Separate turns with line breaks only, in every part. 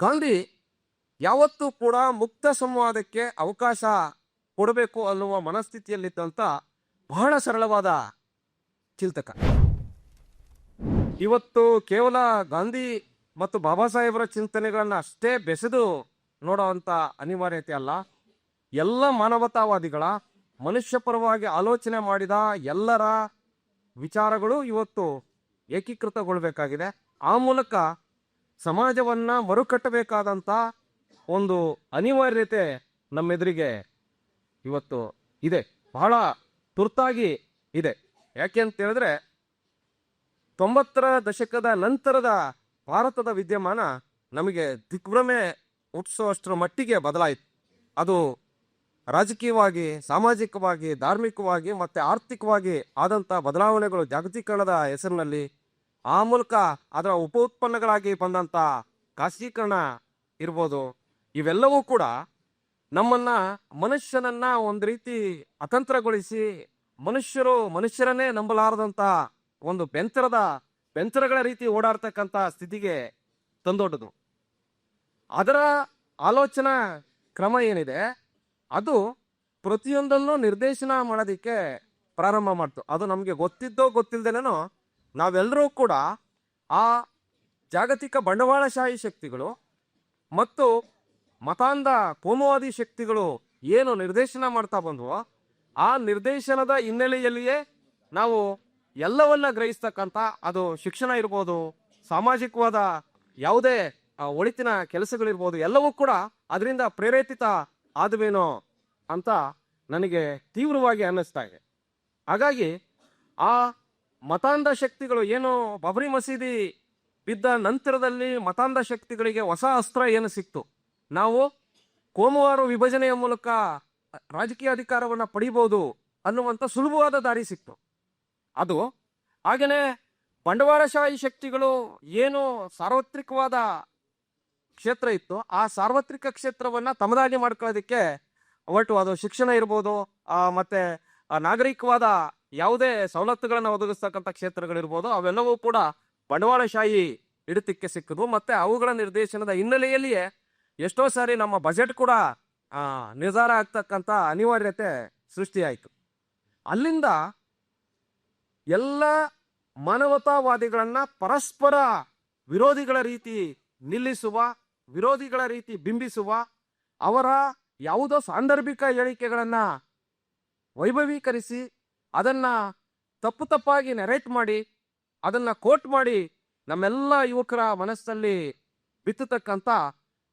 ಗಾಂಧಿ ಯಾವತ್ತೂ ಕೂಡ ಮುಕ್ತ ಸಂವಾದಕ್ಕೆ ಅವಕಾಶ ಕೊಡಬೇಕು ಅನ್ನುವ ಮನಸ್ಥಿತಿಯಲ್ಲಿದ್ದಂಥ ಬಹಳ ಸರಳವಾದ ಚಿಂತಕ. ಇವತ್ತು ಕೇವಲ ಗಾಂಧಿ ಮತ್ತು ಬಾಬಾ ಸಾಹೇಬರ ಚಿಂತನೆಗಳನ್ನ ಅಷ್ಟೇ ಬೆಸೆದು ನೋಡುವಂಥ ಅನಿವಾರ್ಯತೆ ಅಲ್ಲ. ಎಲ್ಲ ಮಾನವತಾವಾದಿಗಳ ಮನುಷ್ಯ ಪರವಾಗಿ ಆಲೋಚನೆ ಮಾಡಿದ ಎಲ್ಲರ ವಿಚಾರಗಳು ಇವತ್ತು ಏಕೀಕೃತಗೊಳ್ಬೇಕಾಗಿದೆ. ಆ ಮೂಲಕ ಸಮಾಜವನ್ನ ಮರುಕಟ್ಟಬೇಕಾದಂಥ ಒಂದು ಅನಿವಾರ್ಯತೆ ನಮ್ಮೆದುರಿಗೆ ಇವತ್ತು ಇದೆ. ಬಹಳ ತುರ್ತಾಗಿ ಇದೆ. ಯಾಕೆ ಅಂತ ಹೇಳಿದ್ರೆ, ತೊಂಬತ್ತರ ದಶಕದ ನಂತರದ ಭಾರತದ ವಿದ್ಯಮಾನ ನಮಗೆ ದಿಗ್ಭ್ರಮೆ ಹುಟ್ಟಿಸುವಷ್ಟರ ಮಟ್ಟಿಗೆ ಬದಲಾಯಿತು. ಅದು ರಾಜಕೀಯವಾಗಿ, ಸಾಮಾಜಿಕವಾಗಿ, ಧಾರ್ಮಿಕವಾಗಿ ಮತ್ತು ಆರ್ಥಿಕವಾಗಿ ಆದಂಥ ಬದಲಾವಣೆಗಳು ಜಾಗತೀಕರಣದ ಹೆಸರಿನಲ್ಲಿ ಆ ಮೂಲಕ ಅದರ ಉಪ ಉತ್ಪನ್ನಗಳಾಗಿ ಬಂದಂಥ ಖಾಸಗೀಕರಣ ಇರ್ಬೋದು. ಇವೆಲ್ಲವೂ ಕೂಡ ನಮ್ಮನ್ನ ಮನುಷ್ಯನನ್ನ ಒಂದು ರೀತಿ ಅತಂತ್ರಗೊಳಿಸಿ ಮನುಷ್ಯರು ಮನುಷ್ಯರನ್ನೇ ನಂಬಲಾರದಂತ ಒಂದು ಬೆಂತರದ, ಬೆಂತರಗಳ ರೀತಿ ಓಡಾಡ್ತಕ್ಕಂಥ ಸ್ಥಿತಿಗೆ ತಂದೊಡ್ಡದು. ಅದರ ಆಲೋಚನಾ ಕ್ರಮ ಏನಿದೆ, ಅದು ಪ್ರತಿಯೊಂದನ್ನು ನಿರ್ದೇಶನ ಮಾಡೋದಿಕ್ಕೆ ಪ್ರಾರಂಭ ಮಾಡ್ತು. ಅದು ನಮಗೆ ಗೊತ್ತಿದ್ದೋ ಗೊತ್ತಿಲ್ಲದೇನೋ ನಾವೆಲ್ಲರೂ ಕೂಡ ಆ ಜಾಗತಿಕ ಬಂಡವಾಳಶಾಹಿ ಶಕ್ತಿಗಳು ಮತ್ತು ಮತಾಂಧ ಕೋಮುವಾದಿ ಶಕ್ತಿಗಳು ಏನು ನಿರ್ದೇಶನ ಮಾಡ್ತಾ ಬಂದವೋ, ಆ ನಿರ್ದೇಶನದ ಹಿನ್ನೆಲೆಯಲ್ಲಿಯೇ ನಾವು ಎಲ್ಲವನ್ನ ಗ್ರಹಿಸ್ತಕ್ಕಂಥ ಅದು ಶಿಕ್ಷಣ ಇರ್ಬೋದು, ಸಾಮಾಜಿಕವಾದ ಯಾವುದೇ ಒಳಿತಿನ ಕೆಲಸಗಳಿರ್ಬೋದು, ಎಲ್ಲವೂ ಕೂಡ ಅದರಿಂದ ಪ್ರೇರೇಪಿತ ಆದವೇನೋ ಅಂತ ನನಗೆ ತೀವ್ರವಾಗಿ ಅನ್ನಿಸ್ತಾ ಇದೆ. ಹಾಗಾಗಿ ಆ ಮತಾಂಧ ಶಕ್ತಿಗಳು ಏನು ಬಬರಿ ಮಸೀದಿ ಬಿದ್ದ ನಂತರದಲ್ಲಿ ಮತಾಂಧ ಶಕ್ತಿಗಳಿಗೆ ಹೊಸ ಅಸ್ತ್ರ ಏನು ಸಿಕ್ತು? ನಾವು ಕೋಮುವಾರು ವಿಭಜನೆಯ ಮೂಲಕ ರಾಜಕೀಯ ಅಧಿಕಾರವನ್ನು ಪಡಿಬಹುದು ಅನ್ನುವಂಥ ಸುಲಭವಾದ ದಾರಿ ಸಿಕ್ತು. ಅದು ಹಾಗೆಯೇ ಬಂಡವಾಳಶಾಹಿ ಶಕ್ತಿಗಳು ಏನು ಸಾರ್ವತ್ರಿಕವಾದ ಕ್ಷೇತ್ರ ಇತ್ತು. ಆ ಸಾರ್ವತ್ರಿಕ ಕ್ಷೇತ್ರವನ್ನು ತಮ್ಮದಾಗಿ ಮಾಡ್ಕೊಳ್ಳೋದಕ್ಕೆ ಒಟ್ಟು ಅದು ಶಿಕ್ಷಣ ಇರ್ಬೋದು ಮತ್ತೆ ನಾಗರಿಕವಾದ ಯಾವುದೇ ಸವಲತ್ತುಗಳನ್ನು ಒದಗಿಸ್ತಕ್ಕಂಥ ಕ್ಷೇತ್ರಗಳಿರ್ಬೋದು, ಅವೆಲ್ಲವೂ ಕೂಡ ಬಂಡವಾಳಶಾಹಿ ಹಿಡಿತಕ್ಕೆ ಸಿಕ್ಕದು ಮತ್ತೆ ಅವುಗಳ ನಿರ್ದೇಶನದ ಹಿನ್ನೆಲೆಯಲ್ಲಿಯೇ ಎಷ್ಟೋ ಸಾರಿ ನಮ್ಮ ಬಜೆಟ್ ಕೂಡ ನಿರ್ಧಾರ ಆಗ್ತಕ್ಕಂಥ ಅನಿವಾರ್ಯತೆ ಸೃಷ್ಟಿಯಾಯಿತು. ಅಲ್ಲಿಂದ ಎಲ್ಲ ಮಾನವತಾವಾದಿಗಳನ್ನ ಪರಸ್ಪರ ವಿರೋಧಿಗಳ ರೀತಿ ನಿಲ್ಲಿಸುವ, ವಿರೋಧಿಗಳ ರೀತಿ ಬಿಂಬಿಸುವ, ಅವರ ಯಾವುದೋ ಸಾಂದರ್ಭಿಕ ಹೇಳಿಕೆಗಳನ್ನು ವೈಭವೀಕರಿಸಿ ಅದನ್ನ ತಪ್ಪು ತಪ್ಪಾಗಿ ನೆರೇಟ್ ಮಾಡಿ, ಅದನ್ನ ಕೋಟ್ ಮಾಡಿ ನಮ್ಮೆಲ್ಲ ಯುವಕರ ಮನಸ್ಸಲ್ಲಿ ಬಿತ್ತತಕ್ಕಂಥ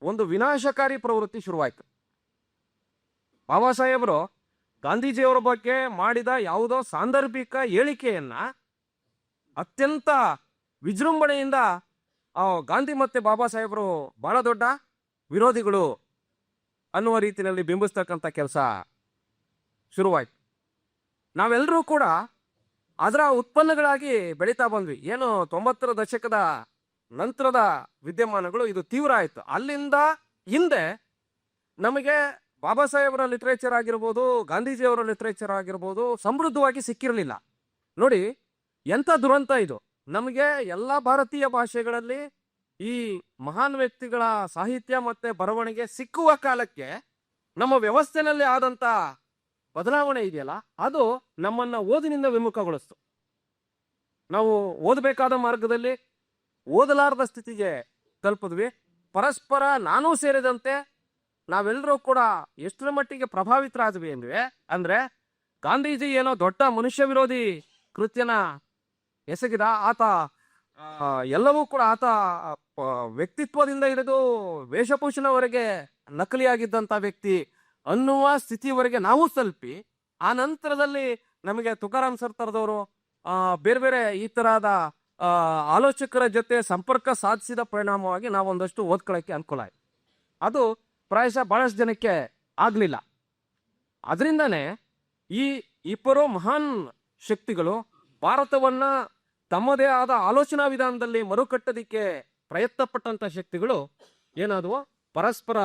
ಒಂದು ವಿನಾಶಕಾರಿ ಪ್ರವೃತ್ತಿ ಶುರುವಾಯಿತು. ಬಾಬಾ ಸಾಹೇಬರು ಗಾಂಧೀಜಿಯವರ ಬಗ್ಗೆ ಮಾಡಿದ ಯಾವುದೋ ಸಾಂದರ್ಭಿಕ ಹೇಳಿಕೆಯನ್ನ ಅತ್ಯಂತ ವಿಜೃಂಭಣೆಯಿಂದ ಗಾಂಧಿ ಮತ್ತೆ ಬಾಬಾ ಸಾಹೇಬರು ಬಹಳ ದೊಡ್ಡ ವಿರೋಧಿಗಳು ಅನ್ನುವ ರೀತಿಯಲ್ಲಿ ಬಿಂಬಿಸ್ತಕ್ಕಂಥ ಕೆಲಸ ಶುರುವಾಯ್ತು. ನಾವೆಲ್ಲರೂ ಕೂಡ ಅದರ ಉತ್ಪನ್ನಗಳಾಗಿ ಬೆಳೀತಾ ಬಂದ್ವಿ. ಏನು ತೊಂಬತ್ತರ ದಶಕದ ನಂತರದ ವಿದ್ಯಮಾನಗಳು ಇದು ತೀವ್ರ ಆಯಿತು. ಅಲ್ಲಿಂದ ಹಿಂದೆ ನಮಗೆ ಬಾಬಾ ಸಾಹೇಬರ ಲಿಟ್ರೇಚರ್ ಆಗಿರ್ಬೋದು, ಗಾಂಧೀಜಿಯವರ ಲಿಟ್ರೇಚರ್ ಆಗಿರ್ಬೋದು ಸಮೃದ್ಧವಾಗಿ ಸಿಕ್ಕಿರಲಿಲ್ಲ. ನೋಡಿ, ಎಂಥ ದುರಂತ ಇದು. ನಮಗೆ ಎಲ್ಲ ಭಾರತೀಯ ಭಾಷೆಗಳಲ್ಲಿ ಈ ಮಹಾನ್ ವ್ಯಕ್ತಿಗಳ ಸಾಹಿತ್ಯ ಮತ್ತೆ ಬರವಣಿಗೆ ಸಿಕ್ಕುವ ಕಾಲಕ್ಕೆ ನಮ್ಮ ವ್ಯವಸ್ಥೆನಲ್ಲಿ ಆದಂತ ಬದಲಾವಣೆ ಇದೆಯಲ್ಲ, ಅದು ನಮ್ಮನ್ನ ಓದಿನಿಂದ ವಿಮುಖಗೊಳಿಸ್ತು. ನಾವು ಓದಬೇಕಾದ ಮಾರ್ಗದಲ್ಲಿ ಓದಲಾರದ ಸ್ಥಿತಿಗೆ ತಲುಪಿದ್ವಿ. ಪರಸ್ಪರ ನಾನೂ ಸೇರಿದಂತೆ ನಾವೆಲ್ಲರೂ ಕೂಡ ಎಷ್ಟರ ಮಟ್ಟಿಗೆ ಪ್ರಭಾವಿತರಾದ್ವಿ ಅಂದ್ರೆ ಅಂದ್ರೆ ಗಾಂಧೀಜಿ ಏನೋ ದೊಡ್ಡ ಮನುಷ್ಯ ವಿರೋಧಿ ಕೃತ್ಯನ ಎಸಗಿದ ಆತ ಎಲ್ಲವೂ ಕೂಡ ಆತ ವ್ಯಕ್ತಿತ್ವದಿಂದ ಹಿಡಿದು ವೇಷಭೂಷಣವರೆಗೆ ನಕಲಿಯಾಗಿದ್ದಂಥ ವ್ಯಕ್ತಿ ಅನ್ನುವ ಸ್ಥಿತಿವರೆಗೆ ನಾವು ತಲುಪಿ ಆ ನಂತರದಲ್ಲಿ ನಮಗೆ ತುಕಾರಾಮ್ ಸರ್ತಾರದವರು ಬೇರೆ ಬೇರೆ ಈ ತರಹದ ಆಲೋಚಕರ ಜೊತೆ ಸಂಪರ್ಕ ಸಾಧಿಸಿದ ಪರಿಣಾಮವಾಗಿ ನಾವೊಂದಷ್ಟು ಓದ್ಕೊಳ್ಳೋಕ್ಕೆ ಅನುಕೂಲ ಆಯ್ತು. ಅದು ಪ್ರಾಯಶಃ ಬಹಳಷ್ಟು ಜನಕ್ಕೆ ಆಗಲಿಲ್ಲ. ಅದರಿಂದನೇ ಈ ಇಬ್ಬರು ಮಹಾನ್ ಶಕ್ತಿಗಳು ಭಾರತವನ್ನ ತಮ್ಮದೇ ಆದ ಆಲೋಚನಾ ವಿಧಾನದಲ್ಲಿ ಮರುಕಟ್ಟೋದಿಕ್ಕೆ ಪ್ರಯತ್ನ ಪಟ್ಟಂತ ಶಕ್ತಿಗಳು ಏನಾದವು ಪರಸ್ಪರ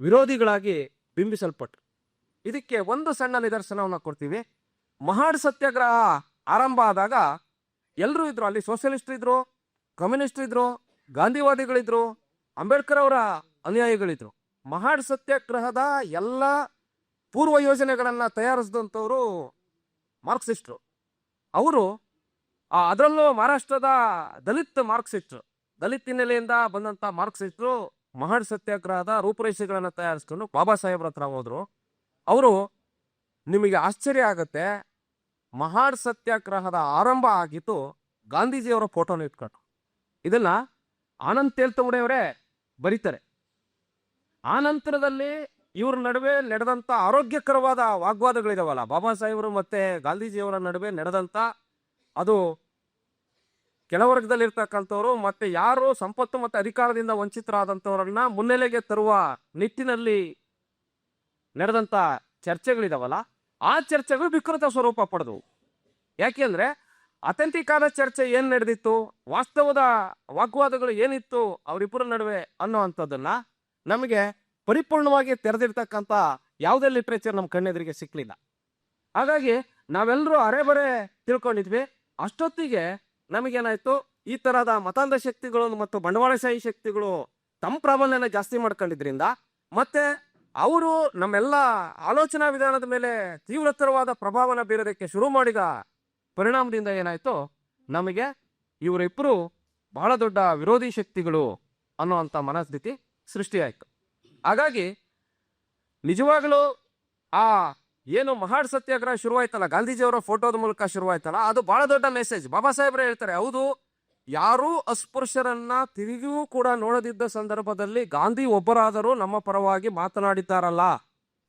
ವಿರೋಧಿಗಳಾಗಿ ಬಿಂಬಿಸಲ್ಪಟ್ಟರು ಇದಕ್ಕೆ ಒಂದು ಸಣ್ಣ ನಿದರ್ಶನವನ್ನು ಕೊಡ್ತೀವಿ. ಮಹಾಡ್ ಸತ್ಯಾಗ್ರಹ ಆರಂಭ ಆದಾಗ ಎಲ್ಲರೂ ಇದ್ರು, ಅಲ್ಲಿ ಸೋಷಿಯಲಿಸ್ಟ್ ಇದ್ರು, ಕಮ್ಯುನಿಸ್ಟ್ ಇದ್ರು, ಗಾಂಧಿವಾದಿಗಳಿದ್ರು, ಅಂಬೇಡ್ಕರ್ ಅವರ ಅನುಯಾಯಿಗಳಿದ್ರು. ಮಹಾಡ್ ಸತ್ಯಾಗ್ರಹದ ಎಲ್ಲ ಪೂರ್ವ ಯೋಜನೆಗಳನ್ನು ತಯಾರಿಸಿದಂಥವರು ಮಾರ್ಕ್ಸಿಸ್ಟ್ರು. ಅವರು ಅದರಲ್ಲೂ ಮಹಾರಾಷ್ಟ್ರದ ದಲಿತ್ ಮಾರ್ಕ್ಸಿಸ್ಟ್ರು. ದಲಿತ್ ಹಿನ್ನೆಲೆಯಿಂದ ಬಂದಂತ ಮಾರ್ಕ್ಸಿಸ್ಟ್ರು ಮಹಾಡ್ ಸತ್ಯಾಗ್ರಹದ ರೂಪುರೇಷೆಗಳನ್ನು ತಯಾರಿಸ್ಕೊಂಡು ಬಾಬಾ ಸಾಹೇಬ್ರ ಹತ್ರ ಹೋದ್ರು. ಅವರು ನಿಮಗೆ ಆಶ್ಚರ್ಯ ಆಗುತ್ತೆ, ಮಹಾಡ್ ಸತ್ಯಾಗ್ರಹದ ಆರಂಭ ಆಗಿತ್ತು ಗಾಂಧೀಜಿಯವರ ಫೋಟೋನ ಇಟ್ಕೊಂಡು ಇದನ್ನ ಆನಂದ್ ತೇಲ್ತುಂಬಡೆಯವರೇ ಬರೀತಾರೆ. ಆ ನಂತರದಲ್ಲಿ ಇವ್ರ ನಡುವೆ ನಡೆದಂತ ಆರೋಗ್ಯಕರವಾದ ವಾಗ್ವಾದಗಳಿದಾವಲ್ಲ, ಬಾಬಾ ಸಾಹೇಬರು ಮತ್ತೆ ಗಾಂಧೀಜಿಯವರ ನಡುವೆ ನಡೆದಂತ ಅದು ಕೆಳವರ್ಗದಲ್ಲಿರ್ತಕ್ಕಂಥವ್ರು ಮತ್ತೆ ಯಾರು ಸಂಪತ್ತು ಮತ್ತು ಅಧಿಕಾರದಿಂದ ವಂಚಿತರಾದಂಥವ್ರನ್ನ ಮುನ್ನೆಲೆಗೆ ತರುವ ನಿಟ್ಟಿನಲ್ಲಿ ನಡೆದಂತ ಚರ್ಚೆಗಳಿದಾವಲ್ಲ, ಆ ಚರ್ಚೆಗಳು ವಿಕೃತ ಸ್ವರೂಪ ಪಡೆದವು. ಯಾಕೆಂದ್ರೆ ಅತಂತಿಕಾದ ಚರ್ಚೆ ಏನು ನಡೆದಿತ್ತು, ವಾಸ್ತವದ ವಾಗ್ವಾದಗಳು ಏನಿತ್ತು, ಅವರಿಬ್ಬರ ನಡುವೆ ಅನ್ನೋ ನಮಗೆ ಪರಿಪೂರ್ಣವಾಗಿ ತೆರೆದಿರ್ತಕ್ಕಂಥ ಯಾವುದೇ ಲಿಟ್ರೇಚರ್ ನಮ್ಮ ಕಣ್ಣೆದುರಿಗೆ ಸಿಕ್ಕಲಿಲ್ಲ ಹಾಗಾಗಿ ನಾವೆಲ್ಲರೂ ಅರೆಬರೆ ತಿಳ್ಕೊಂಡಿದ್ವಿ. ಅಷ್ಟೊತ್ತಿಗೆ ನಮಗೇನಾಯ್ತು? ಈ ತರಹದ ಮತಾಂಧ ಶಕ್ತಿಗಳು ಮತ್ತು ಬಂಡವಾಳಶಾಹಿ ಶಕ್ತಿಗಳು ತಮ್ಮ ಪ್ರಾಬಲ್ಯನ ಜಾಸ್ತಿ ಮಾಡ್ಕೊಂಡಿದ್ರಿಂದ ಮತ್ತೆ ಅವರು ನಮ್ಮೆಲ್ಲ ಆಲೋಚನಾ ವಿಧಾನದ ಮೇಲೆ ತೀವ್ರತರವಾದ ಪ್ರಭಾವನ ಬೀರೋದಕ್ಕೆ ಶುರು ಮಾಡಿದ ಪರಿಣಾಮದಿಂದ ಏನಾಯ್ತು? ನಮಗೆ ಇವರಿಬ್ಬರು ಬಹಳ ದೊಡ್ಡ ವಿರೋಧಿ ಶಕ್ತಿಗಳು ಅನ್ನುವಂಥ ಮನಸ್ಥಿತಿ ಸೃಷ್ಟಿಯಾಯಿತು. ಹಾಗಾಗಿ ನಿಜವಾಗಲೂ ಆ ಏನು ಮಹಾಡ್ ಸತ್ಯಾಗ್ರಹ ಶುರುವಾಯ್ತಲ್ಲ, ಗಾಂಧೀಜಿಯವರ ಫೋಟೋದ ಮೂಲಕ ಶುರುವಾಯ್ತಲ್ಲ, ಅದು ಬಹಳ ದೊಡ್ಡ ಮೆಸೇಜ್ ಬಾಬಾ ಸಾಹೇಬ್ರೆ ಹೇಳ್ತಾರೆ, ಹೌದು, ಯಾರೂ ಅಸ್ಪೃಶ್ಯರನ್ನ ತಿರುಗಿಯೂ ಕೂಡ ನೋಡದಿದ್ದ ಸಂದರ್ಭದಲ್ಲಿ ಗಾಂಧಿ ಒಬ್ಬರಾದರೂ ನಮ್ಮ ಪರವಾಗಿ ಮಾತನಾಡಿದ್ದಾರಲ್ಲ,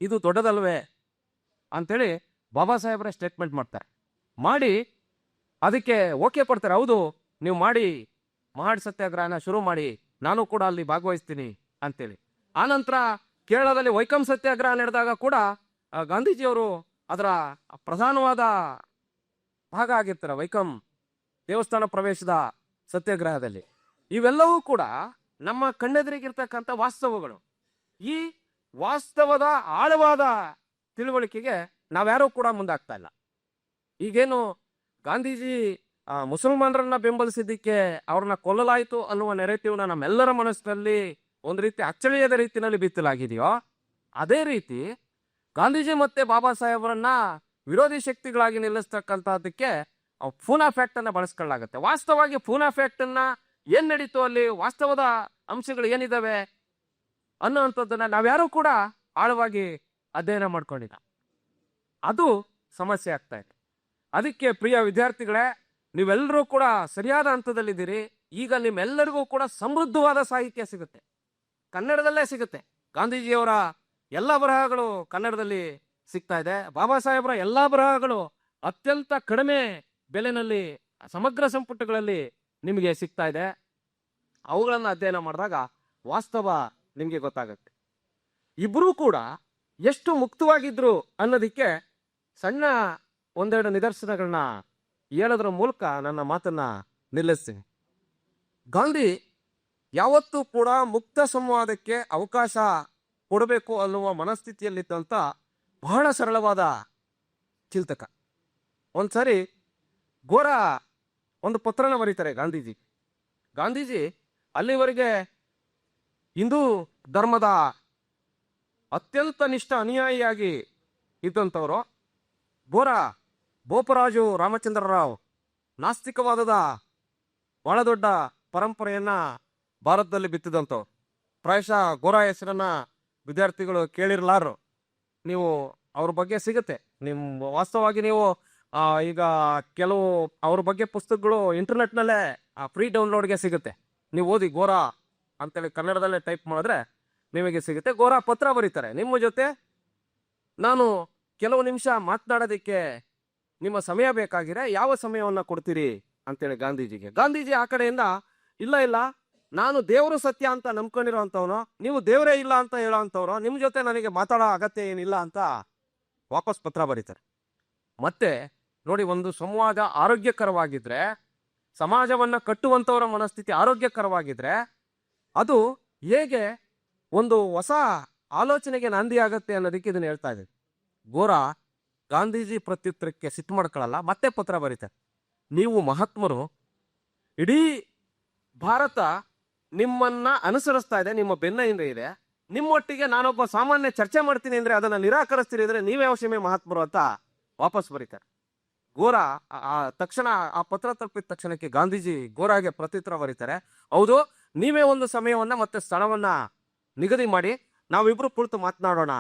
ಇದು ದೊಡ್ಡದಲ್ವೇ? ಅಂತೇಳಿ ಬಾಬಾ ಸಾಹೇಬ್ರೆ ಸ್ಟೇಟ್ಮೆಂಟ್ ಮಾಡ್ತಾರೆ. ಮಾಡಿ, ಅದಕ್ಕೆ ಓಕೆ ಪಡ್ತಾರೆ, ಹೌದು, ನೀವು ಮಾಡಿ, ಮಹಾಡ್ ಸತ್ಯಾಗ್ರಹನ ಶುರು ಮಾಡಿ, ನಾನು ಕೂಡ ಅಲ್ಲಿ ಭಾಗವಹಿಸ್ತೀನಿ ಅಂತೇಳಿ. ಆನಂತರ ಕೇರಳದಲ್ಲಿ ವೈಕಂ ಸತ್ಯಾಗ್ರಹ ನಡೆದಾಗ ಕೂಡ ಗಾಂಧೀಜಿಯವರು ಅದರ ಪ್ರಧಾನವಾದ ಭಾಗ ಆಗಿರ್ತಾರೆ ವೈಕಂ ದೇವಸ್ಥಾನ ಪ್ರವೇಶದ ಸತ್ಯಾಗ್ರಹದಲ್ಲಿ. ಇವೆಲ್ಲವೂ ಕೂಡ ನಮ್ಮ ಕಣ್ಣೆದುರಿಗಿರ್ತಕ್ಕಂಥ ವಾಸ್ತವಗಳು. ಈ ವಾಸ್ತವದ ಆಳವಾದ ತಿಳುವಳಿಕೆಗೆ ನಾವ್ಯಾರೂ ಕೂಡ ಮುಂದಾಗ್ತಾ ಇಲ್ಲ. ಈಗೇನು ಗಾಂಧೀಜಿ ಮುಸಲ್ಮಾನರನ್ನ ಬೆಂಬಲಿಸಿದ್ದಕ್ಕೆ ಅವ್ರನ್ನ ಕೊಲ್ಲಲಾಯಿತು ಅನ್ನುವ ನೆರೆಟಿವ್ನ ನಮ್ಮೆಲ್ಲರ ಮನಸ್ಸಿನಲ್ಲಿ ಒಂದು ರೀತಿ ಅಚ್ಚಳಿಯದ ರೀತಿಯಲ್ಲಿ ಬಿತ್ತಲಾಗಿದೆಯೋ, ಅದೇ ರೀತಿ ಗಾಂಧೀಜಿ ಮತ್ತೆ ಬಾಬಾ ಸಾಹೇಬರನ್ನ ವಿರೋಧಿ ಶಕ್ತಿಗಳಾಗಿ ನಿಲ್ಲಿಸ್ತಕ್ಕಂಥದ್ದಕ್ಕೆ ಫೂನಾ ಫ್ಯಾಕ್ಟ್ ಅನ್ನ ಬಳಸ್ಕೊಳ್ಳಾಗತ್ತೆ. ವಾಸ್ತವವಾಗಿ ಫೂನಾ ಫ್ಯಾಕ್ಟ್ ಅನ್ನ ಏನ್ ನಡೀತು ಅಲ್ಲಿ? ವಾಸ್ತವದ ಅಂಶಗಳು ಏನಿದಾವೆ? ಅನ್ನುವಂಥದ್ದನ್ನ ನಾವ್ಯಾರೂ ಕೂಡ ಆಳವಾಗಿ ಅಧ್ಯಯನ ಮಾಡ್ಕೊಂಡಿಲ್ಲ. ಅದು ಸಮಸ್ಯೆ ಆಗ್ತಾ ಇದೆ ಅದಕ್ಕೆ ಪ್ರಿಯ ವಿದ್ಯಾರ್ಥಿಗಳೇ ನೀವೆಲ್ಲರೂ ಕೂಡ ಸರಿಯಾದ ಹಂತದಲ್ಲಿದ್ದೀರಿ. ಈಗ ನಿಮ್ಮೆಲ್ಲರಿಗೂ ಕೂಡ ಸಮೃದ್ಧವಾದ ಸಾಹಿತ್ಯ ಸಿಗುತ್ತೆ. ಕನ್ನಡದಲ್ಲೇ ಸಿಗುತ್ತೆ. ಗಾಂಧೀಜಿಯವರ ಎಲ್ಲ ಬರಹಗಳು ಕನ್ನಡದಲ್ಲಿ ಸಿಗ್ತಾ ಇದೆ. ಬಾಬಾ ಸಾಹೇಬರ ಎಲ್ಲ ಬರಹಗಳು ಅತ್ಯಂತ ಕಡಿಮೆ ಬೆಲೆನಲ್ಲಿ, ಸಮಗ್ರ ಸಂಪುಟಗಳಲ್ಲಿ ನಿಮಗೆ ಸಿಗ್ತಾ ಇದೆ. ಅವುಗಳನ್ನು ಅಧ್ಯಯನ ಮಾಡಿದಾಗ ವಾಸ್ತವ ನಿಮಗೆ ಗೊತ್ತಾಗುತ್ತೆ. ಇಬ್ಬರೂ ಕೂಡ ಎಷ್ಟು ಮುಕ್ತವಾಗಿದ್ರು ಅನ್ನೋದಕ್ಕೆ ಸಣ್ಣ ಒಂದೆರಡು ನಿದರ್ಶನಗಳನ್ನ ಹೇಳೋದ್ರ ಮೂಲಕ ನನ್ನ ಮಾತನ್ನ ನಿಲ್ಲಿಸ್ತೀನಿ. ಗಾಂಧಿ ಯಾವತ್ತೂ ಕೂಡ ಮುಕ್ತ ಸಂವಾದಕ್ಕೆ ಅವಕಾಶ ಕೊಡಬೇಕು ಅನ್ನುವ ಮನಸ್ಥಿತಿಯಲ್ಲಿದ್ದಂಥ ಬಹಳ ಸರಳವಾದ ಚಿಂತಕ. ಒಂದ್ಸರಿ ಘೋರ ಒಂದು ಪತ್ರನ ಬರೀತಾರೆ ಗಾಂಧೀಜಿ. ಗಾಂಧೀಜಿ ಅಲ್ಲಿವರೆಗೆ ಹಿಂದೂ ಧರ್ಮದ ಅತ್ಯಂತ ನಿಷ್ಠ ಅನುಯಾಯಿಯಾಗಿ ಇದ್ದಂಥವರು ಬೋರ ಬೋಪರಾಜು ರಾಮಚಂದ್ರರಾವ್ ನಾಸ್ತಿಕವಾದದ ಬಹಳ ದೊಡ್ಡ ಪರಂಪರೆಯನ್ನ ಭಾರತದಲ್ಲಿ ಬಿತ್ತಿದಂಥವ್ರು. ಪ್ರಾಯಶಃ ಗೋರ ಹೆಸರನ್ನ ವಿದ್ಯಾರ್ಥಿಗಳು ಕೇಳಿರ್ಲಾರು ನೀವು ಅವ್ರ ಬಗ್ಗೆ ಸಿಗುತ್ತೆ. ನಿಮ್ಮ ವಾಸ್ತವವಾಗಿ ನೀವು ಈಗ ಕೆಲವು ಅವ್ರ ಬಗ್ಗೆ ಪುಸ್ತಕಗಳು ಇಂಟರ್ನೆಟ್ನಲ್ಲೇ ಫ್ರೀ ಡೌನ್ಲೋಡ್ಗೆ ಸಿಗುತ್ತೆ. ನೀವು ಓದಿ ಗೋರಾ ಅಂತೇಳಿ ಕನ್ನಡದಲ್ಲೇ ಟೈಪ್ ಮಾಡಿದ್ರೆ ನಿಮಗೆ ಸಿಗುತ್ತೆ. ಗೋರಾ ಪತ್ರ ಬರೀತಾರೆ. ನಿಮ್ಮ ಜೊತೆ ನಾನು ಕೆಲವು ನಿಮಿಷ ಮಾತನಾಡೋದಕ್ಕೆ ನಿಮ್ಮ ಸಮಯ ಬೇಕಾಗಿರೆ ಯಾವ ಸಮಯವನ್ನು ಕೊಡ್ತೀರಿ ಅಂತೇಳಿ ಗಾಂಧೀಜಿಗೆ. ಗಾಂಧೀಜಿ ಆ ಕಡೆಯಿಂದ, ಇಲ್ಲ ಇಲ್ಲ ನಾನು ದೇವರು ಸತ್ಯ ಅಂತ ನಂಬ್ಕೊಂಡಿರೋಂಥವ್ನು ನೀವು ದೇವರೇ ಇಲ್ಲ ಅಂತ ಹೇಳೋವಂಥವ್ರು ನಿಮ್ಮ ಜೊತೆ ನನಗೆ ಮಾತಾಡೋ ಅಗತ್ಯ ಏನಿಲ್ಲ ಅಂತ ವಾಪಸ್ ಪತ್ರ ಬರೀತಾರೆ. ಮತ್ತೆ ನೋಡಿ, ಒಂದು ಸಂವಾದ ಆರೋಗ್ಯಕರವಾಗಿದ್ರೆ, ಸಮಾಜವನ್ನ ಕಟ್ಟುವಂಥವರ ಮನಸ್ಥಿತಿ ಆರೋಗ್ಯಕರವಾಗಿದ್ರೆ, ಅದು ಹೇಗೆ ಒಂದು ಹೊಸ ಆಲೋಚನೆಗೆ ನಾಂದಿ ಆಗತ್ತೆ ಅನ್ನೋದಕ್ಕೆ ಇದನ್ನ ಹೇಳ್ತಾ ಇದ್ದೀನಿ ಗೋರ ಗಾಂಧೀಜಿ ಪ್ರತ್ಯುತ್ತರಕ್ಕೆ ಸಿಟ್ಟು ಮಾಡ್ಕೊಳ್ಳಲ್ಲ, ಮತ್ತೆ ಪತ್ರ ಬರೀತಾರೆ. ನೀವು ಮಹಾತ್ಮರು, ಇಡೀ ಭಾರತ ನಿಮ್ಮನ್ನ ಅನುಸರಿಸ್ತಾ ಇದೆ, ನಿಮ್ಮ ಬೆನ್ನ ಹಿಂದೆ ಇದೆ. ನಿಮ್ಮೊಟ್ಟಿಗೆ ನಾನೊಬ್ಬ ಸಾಮಾನ್ಯ ಚರ್ಚೆ ಮಾಡ್ತೀನಿ ಅಂದ್ರೆ ಅದನ್ನ ನಿರಾಕರಿಸ್ತೀರಿ ಅಂದ್ರೆ ನೀವೇ ಅವಶ್ಯಮೇ ಮಹಾತ್ಮರು ಅಂತ ವಾಪಸ್ ಬರೀತಾರೆ. ಗೋರ ಆ- ತಕ್ಷಣ, ಆ ಪತ್ರ ತಲುಪಿದ ತಕ್ಷಣಕ್ಕೆ ಗಾಂಧೀಜಿ ಗೋರಾಗೆ ಪ್ರತ್ಯುತ್ತರ ಬರೀತಾರೆ. ಹೌದು, ನೀವೇ ಒಂದು ಸಮಯವನ್ನ ಮತ್ತೆ ಸ್ಥಳವನ್ನ ನಿಗದಿ ಮಾಡಿ, ನಾವಿಬ್ರು ಕುಳಿತು ಮಾತನಾಡೋಣ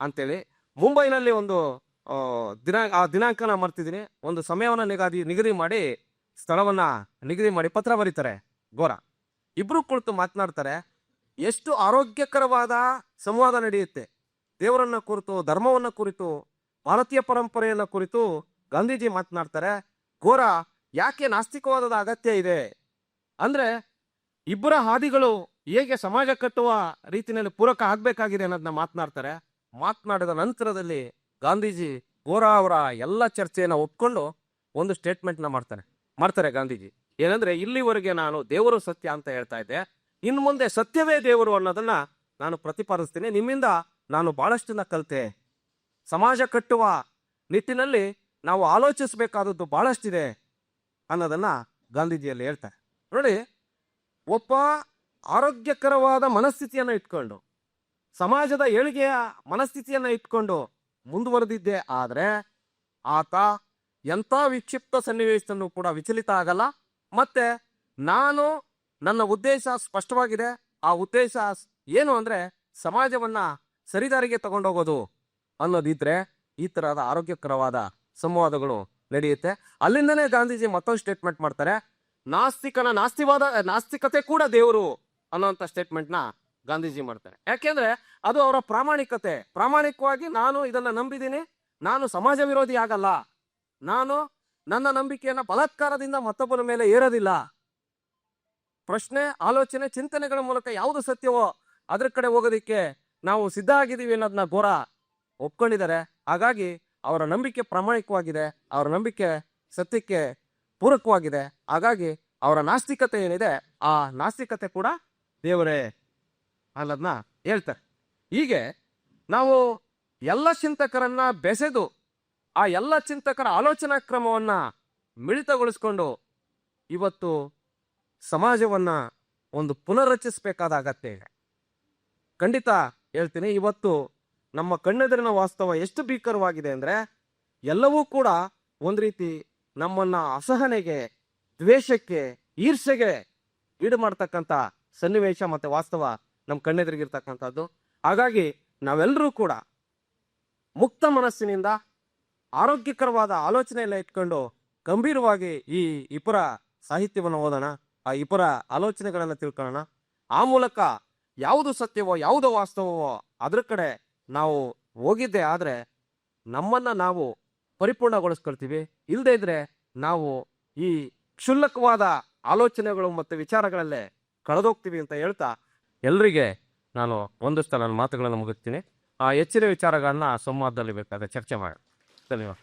ಅಂತೇಳಿ ಮುಂಬೈನಲ್ಲಿ ಒಂದು ದಿನ, ಆ ದಿನಾಂಕನ ಮರ್ತಿದ್ದೀನಿ. ಒಂದು ಸಮಯವನ್ನ ನಿಗದಿ ನಿಗದಿ ಮಾಡಿ, ಸ್ಥಳವನ್ನ ನಿಗದಿ ಮಾಡಿ ಪತ್ರ ಬರೀತಾರೆ ಗೋರ ಇಬ್ರು ಕುಳಿತು ಮಾತನಾಡ್ತಾರೆ, ಎಷ್ಟು ಆರೋಗ್ಯಕರವಾದ ಸಂವಾದ ನಡೆಯುತ್ತೆ. ದೇವರನ್ನ ಕುರಿತು, ಧರ್ಮವನ್ನ ಕುರಿತು, ಭಾರತೀಯ ಪರಂಪರೆಯನ್ನ ಕುರಿತು ಗಾಂಧೀಜಿ ಮಾತನಾಡ್ತಾರೆ, ಘೋರ, ಯಾಕೆ ನಾಸ್ತಿಕವಾದದ ಅಗತ್ಯ ಇದೆ? ಅಂದ್ರೆ ಇಬ್ಬರ ಹಾದಿಗಳು ಹೇಗೆ ಸಮಾಜ ಕಟ್ಟುವ ರೀತಿಯಲ್ಲಿ ಪೂರಕ ಆಗ್ಬೇಕಾಗಿದೆ ಅನ್ನೋದನ್ನ ಮಾತನಾಡ್ತಾರೆ. ಮಾತನಾಡಿದ ನಂತರದಲ್ಲಿ ಗಾಂಧೀಜಿ ಘೋರ ಅವರ ಎಲ್ಲ ಚರ್ಚೆಯನ್ನ ಒಪ್ಕೊಂಡು ಒಂದು ಸ್ಟೇಟ್ಮೆಂಟ್ನ ಮಾಡ್ತಾರೆ ಮಾಡ್ತಾರೆ ಗಾಂಧೀಜಿ. ಏನಂದ್ರೆ ಇಲ್ಲಿವರೆಗೆ ನಾನು ದೇವರು ಸತ್ಯ ಅಂತ ಹೇಳ್ತಾ ಇದ್ದೆ. ಇನ್ನು ಮುಂದೆ ಸತ್ಯವೇ ದೇವರು ಅನ್ನೋದನ್ನ ನಾನು ಪ್ರತಿಪಾದಿಸ್ತೀನಿ. ನಿಮ್ಮಿಂದ ನಾನು ಬಹಳಷ್ಟನ್ನ ಕಲಿತೆ. ಸಮಾಜ ಕಟ್ಟುವ ನಿಟ್ಟಿನಲ್ಲಿ ನಾವು ಆಲೋಚಿಸಬೇಕಾದದ್ದು ಬಹಳಷ್ಟಿದೆ ಅನ್ನೋದನ್ನ ಗಾಂಧೀಜಿಯಲ್ಲಿ ಹೇಳ್ತಾರೆ. ನೋಡಿ, ಒಬ್ಬ ಆರೋಗ್ಯಕರವಾದ ಮನಸ್ಥಿತಿಯನ್ನು ಇಟ್ಕೊಂಡು, ಸಮಾಜದ ಏಳಿಗೆಯ ಮನಸ್ಥಿತಿಯನ್ನು ಇಟ್ಕೊಂಡು ಮುಂದುವರೆದಿದ್ದೆ ಆದರೆ ಆತ ಎಂಥ ವಿಕ್ಷಿಪ್ತ ಸನ್ನಿವೇಶದಲ್ಲೂ ಕೂಡ ವಿಚಲಿತ ಆಗಲ್ಲ. ಮತ್ತೆ ನಾನು ನನ್ನ ಉದ್ದೇಶ ಸ್ಪಷ್ಟವಾಗಿದೆ. ಆ ಉದ್ದೇಶ ಏನು ಅಂದ್ರೆ ಸಮಾಜವನ್ನ ಸರಿದಾರಿಗೆ ತಗೊಂಡೋಗೋದು ಅನ್ನೋದಿದ್ರೆ ಈ ತರಹದ ಆರೋಗ್ಯಕರವಾದ ಸಂವಾದಗಳು ನಡೆಯುತ್ತೆ. ಅಲ್ಲಿಂದನೇ ಗಾಂಧೀಜಿ ಮತ್ತೊಂದು ಸ್ಟೇಟ್ಮೆಂಟ್ ಮಾಡ್ತಾರೆ. ನಾಸ್ತಿಕನ ನಾಸ್ತಿವಾದ, ನಾಸ್ತಿಕತೆ ಕೂಡ ದೇವರು ಅನ್ನೋಂಥ ಸ್ಟೇಟ್ಮೆಂಟ್ನ ಗಾಂಧೀಜಿ ಮಾಡ್ತಾರೆ. ಯಾಕೆಂದ್ರೆ ಅದು ಅವರ ಪ್ರಾಮಾಣಿಕತೆ. ಪ್ರಾಮಾಣಿಕವಾಗಿ ನಾನು ಇದನ್ನ ನಂಬಿದ್ದೀನಿ. ನಾನು ಸಮಾಜ ವಿರೋಧಿ ಆಗಲ್ಲ. ನಾನು ನನ್ನ ನಂಬಿಕೆಯನ್ನ ಬಲಾತ್ಕಾರದಿಂದ ಮತ್ತೊಬ್ಬರ ಮೇಲೆ ಏರೋದಿಲ್ಲ. ಪ್ರಶ್ನೆ, ಆಲೋಚನೆ, ಚಿಂತನೆಗಳ ಮೂಲಕ ಯಾವುದು ಸತ್ಯವೋ ಅದ್ರ ಕಡೆ ಹೋಗೋದಿಕ್ಕೆ ನಾವು ಸಿದ್ಧ ಆಗಿದ್ದೀವಿ ಅನ್ನೋದನ್ನ ಘೋರ ಒಪ್ಕೊಂಡಿದ್ದಾರೆ. ಹಾಗಾಗಿ ಅವರ ನಂಬಿಕೆ ಪ್ರಾಮಾಣಿಕವಾಗಿದೆ. ಅವರ ನಂಬಿಕೆ ಸತ್ಯಕ್ಕೆ ಪೂರಕವಾಗಿದೆ. ಹಾಗಾಗಿ ಅವರ ನಾಸ್ತಿಕತೆ ಏನಿದೆ, ಆ ನಾಸ್ತಿಕತೆ ಕೂಡ ದೇವರೇ ಅನ್ನೋದನ್ನ ಹೇಳ್ತಾರೆ. ಹೀಗೆ ನಾವು ಎಲ್ಲ ಚಿಂತಕರನ್ನ ಬೆಸೆದು ಆ ಎಲ್ಲ ಚಿಂತಕರ ಆಲೋಚನಾ ಕ್ರಮವನ್ನ ಮಿಳಿತಗೊಳಿಸ್ಕೊಂಡು ಇವತ್ತು ಸಮಾಜವನ್ನ ಒಂದು ಪುನರ್ರಚಿಸಬೇಕಾದ ಅಗತ್ಯ ಇದೆ ಖಂಡಿತ ಹೇಳ್ತೀನಿ, ಇವತ್ತು ನಮ್ಮ ಕಣ್ಣೆದುರಿನ ವಾಸ್ತವ ಎಷ್ಟು ಭೀಕರವಾಗಿದೆ ಅಂದ್ರೆ, ಎಲ್ಲವೂ ಕೂಡ ಒಂದು ರೀತಿ ನಮ್ಮನ್ನ ಅಸಹನೆಗೆ, ದ್ವೇಷಕ್ಕೆ ಈರ್ಷೆಗೆ ಈಡು ಮಾಡ್ತಕ್ಕಂಥ ಸನ್ನಿವೇಶ ಮತ್ತೆ ವಾಸ್ತವ ನಮ್ಮ ಕಣ್ಣೆದುರಿಗಿರ್ತಕ್ಕಂಥದ್ದು. ಹಾಗಾಗಿ ನಾವೆಲ್ಲರೂ ಕೂಡ ಮುಕ್ತ ಮನಸ್ಸಿನಿಂದ ಆರೋಗ್ಯಕರವಾದ ಆಲೋಚನೆಯನ್ನ ಇಟ್ಕೊಂಡು ಗಂಭೀರವಾಗಿ ಈ ಇಪರ ಸಾಹಿತ್ಯವನ್ನು ಓದೋಣ, ಆ ಇಪರ ಆಲೋಚನೆಗಳನ್ನು ತಿಳ್ಕೊಳ್ಳೋಣ. ಆ ಮೂಲಕ ಯಾವುದು ಸತ್ಯವೋ, ಯಾವುದು ವಾಸ್ತವವೋ ಅದ್ರ ಕಡೆ ನಾವು ಹೋಗಿದ್ದೆ ಆದರೆ ನಮ್ಮನ್ನ ನಾವು ಪರಿಪೂರ್ಣಗೊಳಿಸ್ಕೊಳ್ತೀವಿ. ಇಲ್ಲದೆ ಇದ್ರೆ ನಾವು ಈ ಕ್ಷುಲ್ಲಕವಾದ ಆಲೋಚನೆಗಳು ಮತ್ತು ವಿಚಾರಗಳಲ್ಲೇ ಕಳೆದೋಗ್ತೀವಿ ಅಂತ ಹೇಳ್ತಾ ಎಲ್ರಿಗೆ ನಾನು ಒಂದಷ್ಟು ನನ್ನ ಮಾತುಗಳನ್ನು ಮುಗಿಸ್ತೀನಿ. ಆ ಹೆಚ್ಚಿನ ವಿಚಾರಗಳನ್ನ ಸಂವಾದದಲ್ಲಿ ಬೇಕಾದ್ರೆ ಚರ್ಚೆ 这里面